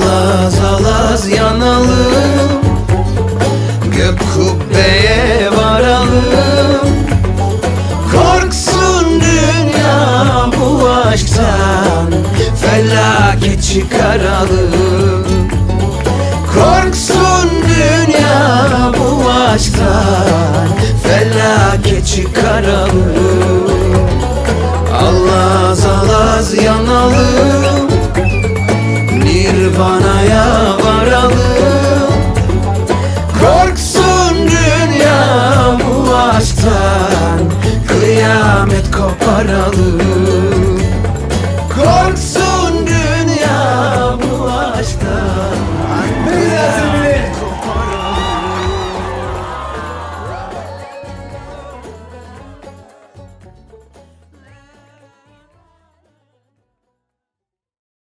alaz alaz yanalım. Gök kubbeye varalım. Korksun dünya bu aşktan Felaket çıkaralım. Korksun dünya bu aşktan Felaket çıkaralım. Alaz alaz yanalım. kıyamet koparalım